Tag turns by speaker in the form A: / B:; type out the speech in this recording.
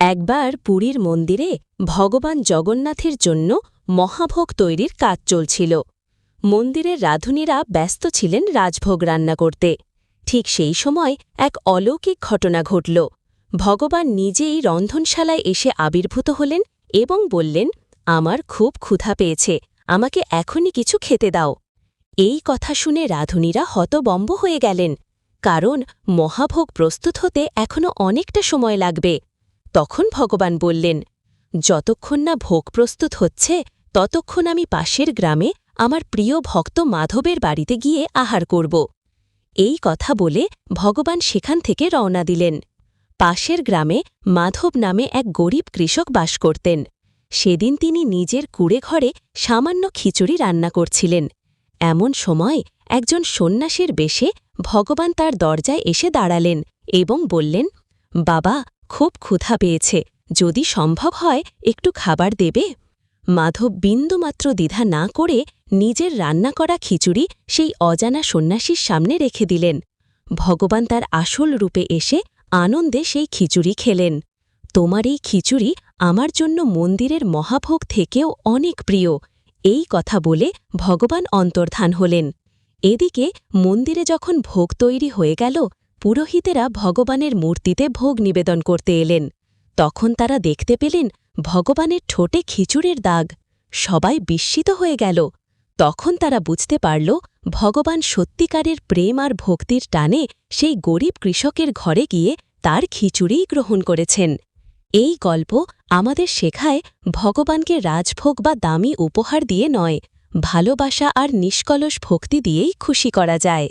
A: একবার পুরীর মন্দিরে ভগবান জগন্নাথের জন্য মহাভোগ তৈরির কাজ চলছিল। মন্দিরের রাঁধুনিরা ব্যস্ত ছিলেন রাজভোগ রান্না করতে। ঠিক সেই সময় এক অলৌকিক ঘটনা ঘটল। ভগবান নিজেই রন্ধনশালায় এসে আবির্ভূত হলেন এবং বললেন, আমার খুব ক্ষুধা পেয়েছে, আমাকে এখনই কিছু খেতে দাও। এই কথা শুনে রাঁধুনিরা হতবম্ব হয়ে গেলেন, কারণ মহাভোগ প্রস্তুত হতে এখনও অনেকটা সময় লাগবে। তখন ভগবান বললেন, যতক্ষণ না ভোগ প্রস্তুত হচ্ছে, ততক্ষণ আমি পাশের গ্রামে আমার প্রিয় ভক্ত মাধবের বাড়িতে গিয়ে আহার করব। এই কথা বলে ভগবান সেখান থেকে রওনা দিলেন। পাশের গ্রামে মাধব নামে এক গরিব কৃষক বাস করতেন। সেদিন তিনি নিজের কুড়ে ঘরে সামান্য খিচুড়ি রান্না করছিলেন। এমন সময় একজন সন্ন্যাসীর বেশে ভগবান তার দরজায় এসে দাঁড়ালেন এবং বললেন, বাবা খুব ক্ষুধা পেয়েছে। যদি সম্ভব হয়, একটু খাবার দেবে? মাধব বিন্দুমাত্র দ্বিধা না করে নিজের রান্না করা খিচুড়ি সেই অজানা সন্ন্যাসীর সামনে রেখে দিলেন। ভগবান তার আসল রূপে এসে আনন্দে সেই খিচুড়ি খেলেন। তোমার এই খিচুড়ি আমার জন্য মন্দিরের মহাভোগ থেকেও অনেক প্রিয়। এই কথা বলে ভগবান অন্তর্ধান হলেন। এদিকে মন্দিরে যখন ভোগ তৈরি হয়ে গেল পুরোহিতেরা ভগবানের মূর্তিতে ভোগ নিবেদন করতে এলেন। তখন তারা দেখতে পেলেন ভগবানের ঠোঁটে খিচুড়ের দাগ। সবাই বিস্মিত হয়ে গেল। তখন তারা বুঝতে পারল ভগবান সত্যিকারের প্রেম আর ভক্তির টানে সেই গরিব কৃষকের ঘরে গিয়ে তার খিচুড়িই গ্রহণ করেছেন। এই গল্প আমাদের শেখায় ভগবানকে রাজভোগ বা দামি উপহার দিয়ে নয়, ভালোবাসা আর নিষ্কলস ভক্তি দিয়েই খুশি করা যায়।